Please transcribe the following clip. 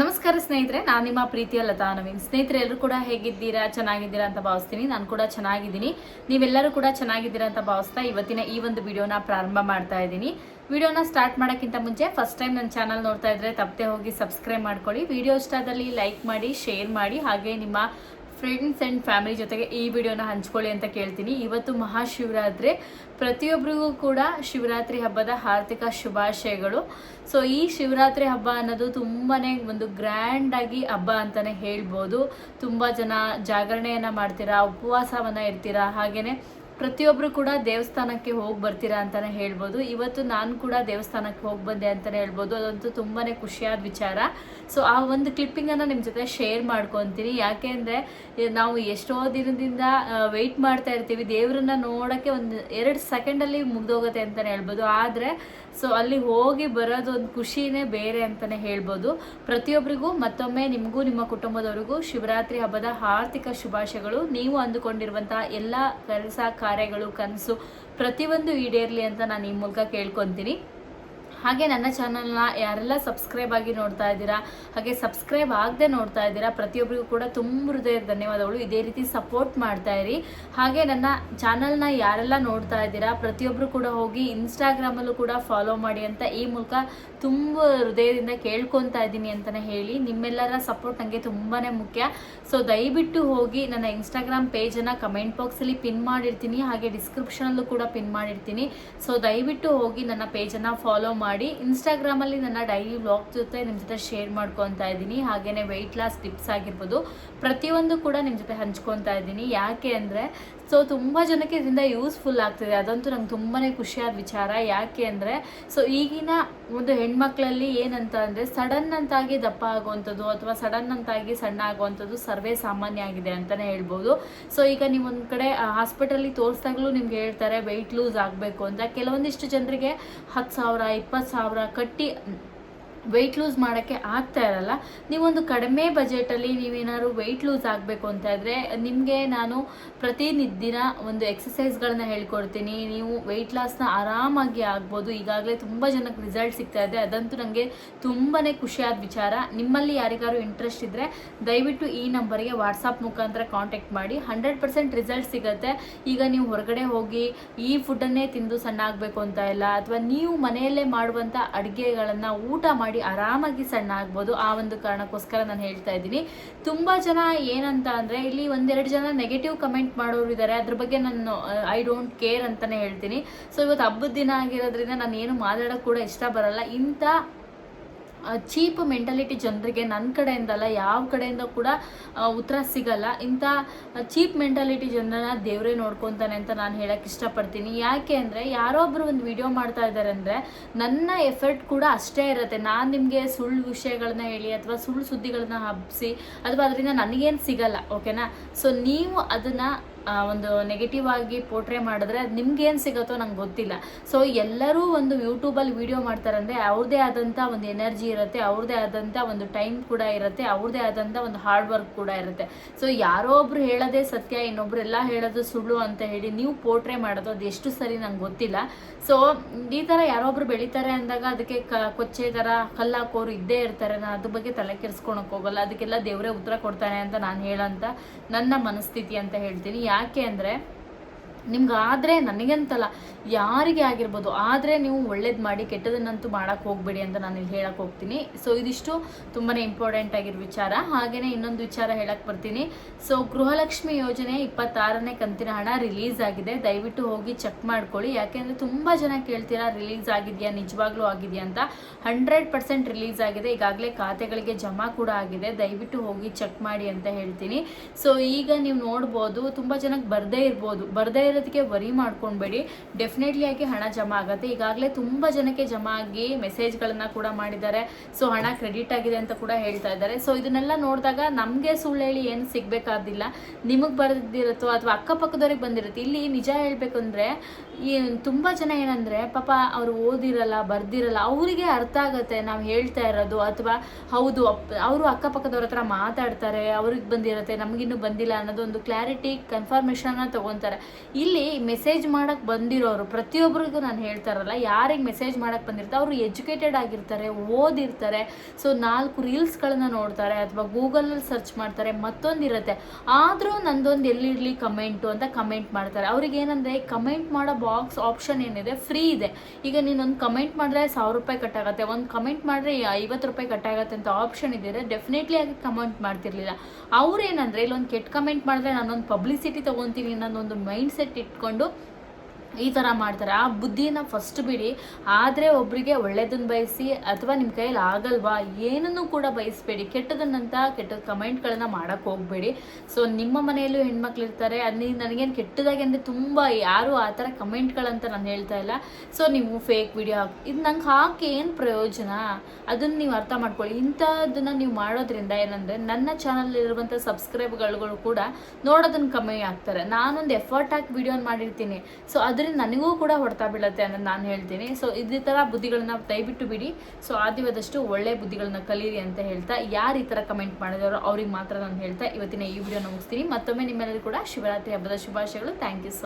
ನಮಸ್ಕಾರ ಸ್ನೇಹಿತರೆ, ನಾನು ನಿಮ್ಮ ಪ್ರೀತಿಯ ಲತಾ ನವೀನ್. ಸ್ನೇಹಿತರೆ, ಎಲ್ಲರೂ ಕೂಡ ಹೇಗಿದ್ದೀರಾ, ಚೆನ್ನಾಗಿದ್ದೀರಾ ಅಂತ ಭಾವಿಸ್ತೀನಿ. ನಾನು ಕೂಡ ಚೆನ್ನಾಗಿದ್ದೀನಿ. ನೀವೆಲ್ಲರೂ ಕೂಡ ಚೆನ್ನಾಗಿದ್ದೀರಾ ಅಂತ ಭಾವಿಸ್ತಾ ಇವತ್ತಿನ ಈ ಒಂದು ವಿಡಿಯೋನ ಪ್ರಾರಂಭ ಮಾಡ್ತಾ ಇದ್ದೀನಿ. ವಿಡಿಯೋನ ಸ್ಟಾರ್ಟ್ ಮಾಡೋಕ್ಕಿಂತ ಮುಂಚೆ ಫಸ್ಟ್ ಟೈಮ್ ನನ್ನ ಚಾನಲ್ ನೋಡ್ತಾ ಇದ್ರೆ ತಪ್ಪದೆ ಹೋಗಿ ಸಬ್ಸ್ಕ್ರೈಬ್ ಮಾಡ್ಕೊಳ್ಳಿ. ವಿಡಿಯೋ ಇಷ್ಟದಲ್ಲಿ ಲೈಕ್ ಮಾಡಿ ಶೇರ್ ಮಾಡಿ, ಹಾಗೆ ನಿಮ್ಮ ಫ್ರೆಂಡ್ಸ್ ಆ್ಯಂಡ್ ಫ್ಯಾಮಿಲಿ ಜೊತೆಗೆ ಈ ವಿಡಿಯೋನ ಹಂಚ್ಕೊಳ್ಳಿ ಅಂತ ಕೇಳ್ತೀನಿ. ಇವತ್ತು ಮಹಾಶಿವರಾತ್ರಿ. ಪ್ರತಿಯೊಬ್ಬರಿಗೂ ಕೂಡ ಶಿವರಾತ್ರಿ ಹಬ್ಬದ ಹಾರ್ದಿಕ ಶುಭಾಶಯಗಳು. ಸೊ ಈ ಶಿವರಾತ್ರಿ ಹಬ್ಬ ಅನ್ನೋದು ತುಂಬಾ ಒಂದು ಗ್ರ್ಯಾಂಡ್ ಆಗಿ ಹಬ್ಬ ಅಂತಲೇ ಹೇಳ್ಬೋದು. ತುಂಬ ಜನ ಜಾಗರಣೆಯನ್ನು ಮಾಡ್ತೀರಾ, ಉಪವಾಸವನ್ನು ಇರ್ತೀರಾ ಹಾಗೆಯೇ ಪ್ರತಿಯೊಬ್ಬರು ಕೂಡ ದೇವಸ್ಥಾನಕ್ಕೆ ಹೋಗಿ ಬರ್ತೀರಾ ಅಂತಾನೆ ಹೇಳ್ಬೋದು. ಇವತ್ತು ನಾನು ಕೂಡ ದೇವಸ್ಥಾನಕ್ಕೆ ಹೋಗಿ ಬಂದೆ ಅಂತಾನೆ ಹೇಳ್ಬೋದು. ಅದಂತೂ ತುಂಬಾನೇ ಖುಷಿಯಾದ ವಿಚಾರ. ಸೊ ಆ ಒಂದು ಕ್ಲಿಪ್ಪಿಂಗನ್ನು ನಿಮ್ಮ ಜೊತೆ ಶೇರ್ ಮಾಡ್ಕೊತೀನಿ. ಯಾಕೆ ಅಂದರೆ ನಾವು ಎಷ್ಟೋ ದಿನದಿಂದ ವೆಯ್ಟ್ ಮಾಡ್ತಾ ಇರ್ತೀವಿ. ದೇವರನ್ನ ನೋಡೋಕ್ಕೆ ಒಂದು ಎರಡು ಸೆಕೆಂಡಲ್ಲಿ ಮುಗ್ದೋಗುತ್ತೆ ಅಂತಲೇ ಹೇಳ್ಬೋದು. ಆದರೆ ಸೊ ಅಲ್ಲಿ ಹೋಗಿ ಬರೋದೊಂದು ಖುಷಿನೇ ಬೇರೆ ಅಂತಲೇ ಹೇಳ್ಬೋದು. ಪ್ರತಿಯೊಬ್ಬರಿಗೂ ಮತ್ತೊಮ್ಮೆ ನಿಮಗೂ, ನಿಮ್ಮ ಕುಟುಂಬದವರಿಗೂ ಶಿವರಾತ್ರಿ ಹಬ್ಬದ ಆರ್ಥಿಕ ಶುಭಾಶಯಗಳು. ನೀವು ಅಂದುಕೊಂಡಿರುವಂತಹ ಎಲ್ಲ ಕೆಲಸ ಕಾರ್ಯಗಳು, ಕನಸು ಪ್ರತಿಯೊಂದು ಈಡೇರಲಿ ಅಂತ ನಾನು ಈ ಮೂಲಕ ಕೇಳ್ಕೊತೀನಿ. ಹಾಗೆ ನನ್ನ ಚಾನಲ್ನ ಯಾರೆಲ್ಲ ಸಬ್ಸ್ಕ್ರೈಬ್ ಆಗಿ ನೋಡ್ತಾ ಇದ್ದೀರಾ, ಹಾಗೆ ಸಬ್ಸ್ಕ್ರೈಬ್ ಆಗದೆ ನೋಡ್ತಾ ಇದ್ದೀರಾ ಪ್ರತಿಯೊಬ್ಬರಿಗೂ ಕೂಡ ತುಂಬ ಹೃದಯದ ಧನ್ಯವಾದಗಳು. ಇದೇ ರೀತಿ ಸಪೋರ್ಟ್ ಮಾಡ್ತಾ ಇರಿ. ಹಾಗೆ ನನ್ನ ಚಾನಲ್ನ ಯಾರೆಲ್ಲ ನೋಡ್ತಾ ಇದ್ದೀರಾ ಪ್ರತಿಯೊಬ್ಬರು ಕೂಡ ಹೋಗಿ ಇನ್ಸ್ಟಾಗ್ರಾಮಲ್ಲೂ ಕೂಡ ಫಾಲೋ ಮಾಡಿ ಅಂತ ಈ ಮೂಲಕ ತುಂಬ ಹೃದಯದಿಂದ ಕೇಳ್ಕೊತಾ ಇದ್ದೀನಿ ಅಂತಲೇ ಹೇಳಿ. ನಿಮ್ಮೆಲ್ಲರ ಸಪೋರ್ಟ್ ನನಗೆ ತುಂಬಾ ಮುಖ್ಯ. ಸೊ ದಯವಿಟ್ಟು ಹೋಗಿ ನನ್ನ ಇನ್ಸ್ಟಾಗ್ರಾಮ್ ಪೇಜನ್ನು ಕಮೆಂಟ್ ಬಾಕ್ಸಲ್ಲಿ ಪಿನ್ ಮಾಡಿರ್ತೀನಿ, ಹಾಗೆ ಡಿಸ್ಕ್ರಿಪ್ಷನಲ್ಲೂ ಕೂಡ ಪಿನ್ ಮಾಡಿರ್ತೀನಿ. ಸೊ ದಯವಿಟ್ಟು ಹೋಗಿ ನನ್ನ ಪೇಜನ್ನು ಫಾಲೋ ಮಾಡಿ. ಇನ್ಸ್ಟಾಗ್ರಾಮಲ್ಲಿ ನನ್ನ ಡೈಲಿ ವ್ಲಾಗ್ ಜೊತೆ ನಿಮ್ಮ ಜೊತೆ ಶೇರ್ ಮಾಡ್ಕೊತಾ ಇದ್ದೀನಿ. ಹಾಗೆಯೇ ವೆಯ್ಟ್ ಲಾಸ್ ಟಿಪ್ಸ್ ಆಗಿರ್ಬೋದು. ಪ್ರತಿಯೊಂದು ಕೂಡ ನಿಮ್ಮ ಜೊತೆ ಹಂಚ್ಕೊತಾ ಇದ್ದೀನಿ. ಯಾಕೆ ಅಂದರೆ ಸೊ ತುಂಬ ಜನಕ್ಕೆ ಇದರಿಂದ ಯೂಸ್ಫುಲ್ ಆಗ್ತಿದೆ. ಅದಂತೂ ನಂಗೆ ತುಂಬಾ ಖುಷಿಯಾದ ವಿಚಾರ. ಯಾಕೆ ಅಂದರೆ ಸೊ ಈಗಿನ ಒಂದು ಹೆಣ್ಮಕ್ಳಲ್ಲಿ ಏನಂತ ಅಂದರೆ ಸಡನ್ ಅಂತಾಗಿ ದಪ್ಪ ಆಗುವಂಥದ್ದು ಅಥವಾ ಸಡನ್ ಅಂತಾಗಿ ಸಣ್ಣ ಆಗುವಂಥದ್ದು ಸರ್ವೇ ಸಾಮಾನ್ಯ ಆಗಿದೆ ಅಂತಲೇ ಹೇಳ್ಬೋದು. ಸೊ ಈಗ ನೀವು ಒಂದು ಕಡೆ ಹಾಸ್ಪಿಟಲ್ಲಿ ತೋರಿಸ್ದಾಗಲೂ ನಿಮ್ಗೆ ಹೇಳ್ತಾರೆ ವೆಯ್ಟ್ ಲೂಸ್ ಆಗಬೇಕು ಅಂತ. ಕೆಲವೊಂದಿಷ್ಟು ಜನರಿಗೆ ಹತ್ತು ಸಾವಿರ, ಇಪ್ಪತ್ತು ಸಾವಿರ ಕಟ್ಟಿ ವೆಯ್ಟ್ ಲೂಸ್ ಮಾಡೋಕ್ಕೆ ಆಗ್ತಾ ಇರಲ್ಲ. ನೀವೊಂದು ಕಡಿಮೆ ಬಜೆಟಲ್ಲಿ ನೀವೇನಾದ್ರು ವೆಯ್ಟ್ ಲೂಸ್ ಆಗಬೇಕು ಅಂತ ಇದ್ದರೆ ನಿಮಗೆ ನಾನು ಪ್ರತಿನಿತ್ಯ ಒಂದು ಎಕ್ಸಸೈಸ್ಗಳನ್ನ ಹೇಳ್ಕೊಡ್ತೀನಿ. ನೀವು ವೆಯ್ಟ್ ಲಾಸ್ನ ಆರಾಮಾಗಿ ಆಗ್ಬೋದು. ಈಗಾಗಲೇ ತುಂಬ ಜನಕ್ಕೆ ರಿಸಲ್ಟ್ ಸಿಗ್ತಾ ಇದೆ. ಅದಂತೂ ನನಗೆ ತುಂಬಾ ಖುಷಿಯಾದ ವಿಚಾರ. ನಿಮ್ಮಲ್ಲಿ ಯಾರಿಗಾದ್ರು ಇಂಟ್ರೆಸ್ಟ್ ಇದ್ದರೆ ದಯವಿಟ್ಟು ಈ ನಂಬರ್ಗೆ ವಾಟ್ಸಪ್ ಮುಖಾಂತರ ಕಾಂಟ್ಯಾಕ್ಟ್ ಮಾಡಿ. ಹಂಡ್ರೆಡ್ ಪರ್ಸೆಂಟ್ ರಿಸಲ್ಟ್ ಸಿಗುತ್ತೆ. ಈಗ ನೀವು ಹೊರಗಡೆ ಹೋಗಿ ಈ ಫುಡ್ಡನ್ನೇ ತಿಂದು ಸಣ್ಣ ಆಗಬೇಕು ಅಂತ ಇಲ್ಲ. ಅಥವಾ ನೀವು ಮನೆಯಲ್ಲೇ ಮಾಡುವಂಥ ಅಡುಗೆಗಳನ್ನು ಊಟ ಮಾಡಿ ಆರಾಮಾಗಿ ಸಣ್ಣ ಆಗ್ಬೋದು. ಆ ಒಂದು ಕಾರಣಕ್ಕೋಸ್ಕರ ನಾನು ಹೇಳ್ತಾ ಇದ್ದೀನಿ. ತುಂಬ ಜನ ಏನಂತ ಅಂದರೆ ಇಲ್ಲಿ ಒಂದೆರಡು ಜನ ನೆಗೆಟಿವ್ ಕಮೆಂಟ್ ಮಾಡೋರು ಇದ್ದಾರೆ ಅದ್ರ ಬಗ್ಗೆ ನಾನು ಐ ಡೋಂಟ್ ಕೇರ್ ಅಂತಲೇ ಹೇಳ್ತೀನಿ. ಸೊ ಇವತ್ತು ಹಬ್ಬದ ದಿನ ಆಗಿರೋದ್ರಿಂದ ನಾನು ಏನು ಮಾತಾಡೋಕ್ಕೆ ಕೂಡ ಇಷ್ಟ ಬರಲ್ಲ. ಇಂಥ ಚೀಪ್ ಮೆಂಟಾಲಿಟಿ ಜನರಿಗೆ ನನ್ನ ಕಡೆಯಿಂದಲ್ಲ, ಯಾವ ಕಡೆಯಿಂದ ಕೂಡ ಉತ್ತರ ಸಿಗಲ್ಲ. ಇಂಥ ಚೀಪ್ ಮೆಂಟಾಲಿಟಿ ಜನರನ್ನ ದೇವರೇ ನೋಡ್ಕೊತಾನೆ ಅಂತ ನಾನು ಹೇಳಕ್ಕೆ ಇಷ್ಟಪಡ್ತೀನಿ. ಯಾಕೆ ಅಂದರೆ ಯಾರೋ ಒಬ್ಬರು ಒಂದು ವಿಡಿಯೋ ಮಾಡ್ತಾ ಇದ್ದಾರೆ ಅಂದರೆ, ನನ್ನ ಎಫರ್ಟ್ ಕೂಡ ಅಷ್ಟೇ ಇರುತ್ತೆ. ನಾನು ನಿಮಗೆ ಸುಳ್ಳು ವಿಷಯಗಳನ್ನ ಹೇಳಿ ಅಥವಾ ಸುಳ್ಳು ಸುದ್ದಿಗಳನ್ನ ಹಬ್ಬಿಸಿ ಅಥವಾ ಅದರಿಂದ ನನಗೇನು ಸಿಗಲ್ಲ, ಓಕೆನಾ? ಸೊ, ನೀವು ಅದನ್ನು ಒಂದು ನೆಗೆಟಿವ್ ಆಗಿ ಪೋರ್ಟ್ರೇ ಮಾಡಿದ್ರೆ ಅದು ನಿಮ್ಗೇನು ಸಿಗುತ್ತೋ ನಂಗೆ ಗೊತ್ತಿಲ್ಲ. ಸೊ ಎಲ್ಲರೂ ಒಂದು ಯೂಟ್ಯೂಬಲ್ಲಿ ವಿಡಿಯೋ ಅಂದರೆ ಅವ್ರದೇ ಆದಂಥ ಒಂದು ಎನರ್ಜಿ ಇರುತ್ತೆ ಅವ್ರದ್ದೇ ಆದಂಥ ಒಂದು ಟೈಮ್ ಕೂಡ ಇರುತ್ತೆ, ಅವ್ರದೇ ಆದಂಥ ಒಂದು ಹಾರ್ಡ್ ವರ್ಕ್ ಕೂಡ ಇರುತ್ತೆ. ಸೊ ಯಾರೋ ಒಬ್ರು ಹೇಳೋದೇ ಸತ್ಯ, ಇನ್ನೊಬ್ರು ಎಲ್ಲ ಹೇಳೋದು ಸುಳ್ಳು ಅಂತ ಹೇಳಿ ನೀವು ಪೋರ್ಟ್ರೇ ಮಾಡೋದು ಅದು ಎಷ್ಟು ಸರಿ ನಂಗೆ ಗೊತ್ತಿಲ್ಲ. ಸೊ ಈ ಥರ ಯಾರೋ ಒಬ್ರು ಬೆಳೀತಾರೆ ಅಂದಾಗ ಅದಕ್ಕೆ ಕ, ಕೊಚ್ಚೆ ಥರ ಕಲ್ಲಾಕೋರು ಇದ್ದೇ ಇರ್ತಾರೆ. ನಾನು ಅದ್ರ ಬಗ್ಗೆ ತಲೆ ಕೆಡಿಸ್ಕೊಳಕ್ ಹೋಗಲ್ಲ, ಅದಕ್ಕೆಲ್ಲ ದೇವರೇ ಉತ್ತರ ಕೊಡ್ತಾನೆ ಅಂತ ನಾನು ಹೇಳೋಂಥ ನನ್ನ ಮನಸ್ಥಿತಿ ಅಂತ ಹೇಳ್ತೀನಿ. ಯಾಕೆ ಅಂದರೆ ನಿಮ್ಗಾದರೆ ನನಗಂತಲ್ಲ, ಯಾರಿಗೆ ಆಗಿರ್ಬೋದು, ಆದರೆ ನೀವು ಒಳ್ಳೇದು ಮಾಡಿ, ಕೆಟ್ಟದನ್ನಂತೂ ಮಾಡೋಕ್ಕೆ ಹೋಗಬೇಡಿ ಅಂತ ನಾನು ಇಲ್ಲಿ ಹೇಳಕ್ಕೆ ಹೋಗ್ತೀನಿ. ಸೊ ಇದಿಷ್ಟು ತುಂಬಾ ಇಂಪಾರ್ಟೆಂಟ್ ಆಗಿರೋ ವಿಚಾರ. ಹಾಗೆಯೇ ಇನ್ನೊಂದು ವಿಚಾರ ಹೇಳಕ್ಕೆ ಬರ್ತೀನಿ. ಸೊ ಗೃಹಲಕ್ಷ್ಮಿ ಯೋಜನೆ ಇಪ್ಪತ್ತಾರನೇ ಕಂತಿನ ಹಣ ರಿಲೀಸ್ ಆಗಿದೆ. ದಯವಿಟ್ಟು ಹೋಗಿ ಚೆಕ್ ಮಾಡ್ಕೊಳ್ಳಿ. ಯಾಕೆಂದರೆ ತುಂಬ ಜನ ಕೇಳ್ತೀರಾ ರಿಲೀಸ್ ಆಗಿದೆಯಾ, ನಿಜವಾಗ್ಲೂ ಆಗಿದೆಯಾ ಅಂತ. ಹಂಡ್ರೆಡ್ ಪರ್ಸೆಂಟ್ ರಿಲೀಸ್ ಆಗಿದೆ. ಈಗಾಗಲೇ ಖಾತೆಗಳಿಗೆ ಜಮಾ ಕೂಡ ಆಗಿದೆ. ದಯವಿಟ್ಟು ಹೋಗಿ ಚೆಕ್ ಮಾಡಿ ಅಂತ ಹೇಳ್ತೀನಿ. ಸೊ ಈಗ ನೀವು ನೋಡ್ಬೋದು, ತುಂಬ ಜನಕ್ಕೆ ಬರದೇ ಇರ್ಬೋದು. ಬರದೇ ಇರೋದಕ್ಕೆ ವರಿ ಮಾಡ್ಕೊಳ್ಬೇಡಿ. ಡೆಫಿನೆಟ್ಲಿ ಆಗಿ ಹಣ ಜಮಾ ಆಗುತ್ತೆ. ಈಗಾಗಲೇ ತುಂಬ ಜನಕ್ಕೆ ಜಮಾ ಆಗಿ ಮೆಸೇಜ್ಗಳನ್ನು ಕೂಡ ಮಾಡಿದ್ದಾರೆ. ಸೊ ಹಣ ಕ್ರೆಡಿಟ್ ಆಗಿದೆ ಅಂತ ಕೂಡ ಹೇಳ್ತಾ ಇದ್ದಾರೆ. ಸೊ ಇದನ್ನೆಲ್ಲ ನೋಡಿದಾಗ ನಮಗೆ ಸುಳ್ಳು ಹೇಳಿ ಏನು ಸಿಗಬೇಕಾದಿಲ್ಲ. ನಿಮಗೆ ಬರೆದಿರುತ್ತೋ ಅಥವಾ ಅಕ್ಕಪಕ್ಕದವ್ರಿಗೆ ಬಂದಿರುತ್ತೆ. ಇಲ್ಲಿ ನಿಜ ಹೇಳಬೇಕು ಅಂದರೆ ಈ ತುಂಬ ಜನ ಏನಂದರೆ, ಪಾಪ ಅವರು ಓದಿರಲ್ಲ, ಬರ್ದಿರಲ್ಲ, ಅವರಿಗೆ ಅರ್ಥ ಆಗುತ್ತೆ ನಾವು ಹೇಳ್ತಾ ಇರೋದು. ಅಥವಾ ಹೌದು ಅವರು ಅಕ್ಕಪಕ್ಕದವ್ರ ಹತ್ರ ಮಾತಾಡ್ತಾರೆ, ಅವ್ರಿಗೆ ಬಂದಿರುತ್ತೆ, ನಮಗಿನ್ನೂ ಬಂದಿಲ್ಲ ಅನ್ನೋದು ಒಂದು ಕ್ಲಾರಿಟಿ ಕನ್ಫರ್ಮೇಷನ್ನ ತೊಗೊತಾರೆ. ಇಲ್ಲಿ ಮೆಸೇಜ್ ಮಾಡಕ್ಕೆ ಬಂದಿರೋರು ಪ್ರತಿಯೊಬ್ಬರಿಗೂ ನಾನು ಹೇಳ್ತಾರಲ್ಲ ಯಾರಿಗೆ ಮೆಸೇಜ್ ಮಾಡಕ್ಕೆ ಬಂದಿರ್ತಾರೆ ಅವರು ಎಜುಕೇಟೆಡ್ ಆಗಿರ್ತಾರೆ, ಓದಿರ್ತಾರೆ. ಸೊ ನಾಲ್ಕು ರೀಲ್ಸ್ಗಳನ್ನ ನೋಡ್ತಾರೆ, ಅಥವಾ ಗೂಗಲಲ್ಲಿ ಸರ್ಚ್ ಮಾಡ್ತಾರೆ, ಮತ್ತೊಂದಿರುತ್ತೆ. ಆದರೂ ನಂದೊಂದು ಎಲ್ಲಿರಲಿ ಕಮೆಂಟು ಅಂತ ಕಮೆಂಟ್ ಮಾಡ್ತಾರೆ. ಅವ್ರಿಗೆ ಏನಂದ್ರೆ ಕಮೆಂಟ್ ಮಾಡೋ ಬಾಕ್ಸ್ ಆಪ್ಷನ್ ಏನಿದೆ ಫ್ರೀ ಇದೆ. ಈಗ ನೀನೊಂದು ಕಮೆಂಟ್ ಮಾಡಿದ್ರೆ ಸಾವಿರ ರೂಪಾಯಿ ಕಟ್ಟಾಗತ್ತೆ. ಒಂದು ಕಮೆಂಟ್ ಮಾಡಿದ್ರೆ ಐವತ್ತು ರೂಪಾಯಿ ಕಟ್ಟಾಗತ್ತೆ ಅಂತ ಆಪ್ಷನ್ ಇದೆ ಡೆಫಿನೆಟ್ಲಿ ಆಗಿ ಕಮೆಂಟ್ ಮಾಡ್ತಿರ್ಲಿಲ್ಲ. ಅವ್ರೇನಂದರೆ, ಇಲ್ಲೊಂದು ಕೆಟ್ಟ ಕಮೆಂಟ್ ಮಾಡಿದ್ರೆ ನಾನೊಂದು ಪಬ್ಲಿಸಿಟಿ ತೊಗೊತೀನಿ ನಾನೊಂದು ಮೈಂಡ್ ಸೆಟ್ ಇಟ್ಕೊಂಡು ಈ ಥರ ಮಾಡ್ತಾರೆ. ಆ ಬುದ್ಧಿನ ಫಸ್ಟ್ ಬಿಡಿ. ಆದರೆ ಒಬ್ಬರಿಗೆ ಒಳ್ಳೆಯದನ್ನು ಬಯಸಿ ಅಥವಾ ನಿಮ್ಮ ಕೈಯಲ್ಲಿ ಆಗಲ್ವಾ ಏನನ್ನು ಕೂಡ ಬಯಸಬೇಡಿ. ಕೆಟ್ಟದನ್ನಂತ ಕೆಟ್ಟ ಕಮೆಂಟ್ಗಳನ್ನ ಮಾಡೋಕ್ಕೆ ಹೋಗಬೇಡಿ. ಸೊ ನಿಮ್ಮ ಮನೆಯಲ್ಲೂ ಹೆಣ್ಮಕ್ಳು ಇರ್ತಾರೆ ಅದು ನನಗೇನು ಕೆಟ್ಟದಾಗಿ ಅಂದರೆ ತುಂಬ ಯಾರು ಆ ಥರ ಕಮೆಂಟ್ಗಳಂತ ನಾನು ಹೇಳ್ತಾ ಇಲ್ಲ. ಸೊ ನೀವು ಫೇಕ್ ವಿಡಿಯೋ ಹಾಕಿ ಇದು ನಂಗೆ ಹಾಕಿ ಏನು ಪ್ರಯೋಜನ? ಅದನ್ನು ನೀವು ಅರ್ಥ ಮಾಡ್ಕೊಳ್ಳಿ. ಇಂಥದ್ದನ್ನು ನೀವು ಮಾಡೋದ್ರಿಂದ ಏನಂದರೆ ನನ್ನ ಚಾನಲಲ್ಲಿರುವಂಥ ಸಬ್ಸ್ಕ್ರೈಬ್ಗಳು ಕೂಡ ನೋಡೋದನ್ನು ಕಮ್ಮಿ ಆಗ್ತಾರೆ. ನಾನೊಂದು ಎಫರ್ಟ್ ಹಾಕಿ ವಿಡಿಯೋನ ಮಾಡಿರ್ತೀನಿ. ಸೊ ಅದರಿಂದ ನನಗೂ ಕೂಡ ಹೊಡ್ತಾ ಬೀಳುತ್ತೆ ಅನ್ನೋದು ನಾನು ಹೇಳ್ತೀನಿ. ಸೊ ಇದೇ ಥರ ಬುದ್ಧಿಗಳನ್ನ ದಯವಿಟ್ಟು ಬಿಡಿ. ಸೊ ಆದ್ಯವಾದಷ್ಟು ಒಳ್ಳೆ ಬುದ್ಧಿಗಳನ್ನ ಕಲೀರಿ ಅಂತ ಹೇಳ್ತಾ, ಯಾರು ಈ ಥರ ಕಮೆಂಟ್ ಮಾಡಿದಾರೋ ಅವ್ರಿಗೆ ಮಾತ್ರ ನಾನು ಹೇಳ್ತಾ, ಇವತ್ತಿನ ಈ ವಿಡಿಯೋ ಮುಗಿಸ್ತೀನಿ. ಮತ್ತೊಮ್ಮೆ ನಿಮ್ಮೆಲ್ಲರೂ ಕೂಡ ಶಿವರಾತ್ರಿ ಹಬ್ಬದ ಶುಭಾಶಯಗಳು. Thank you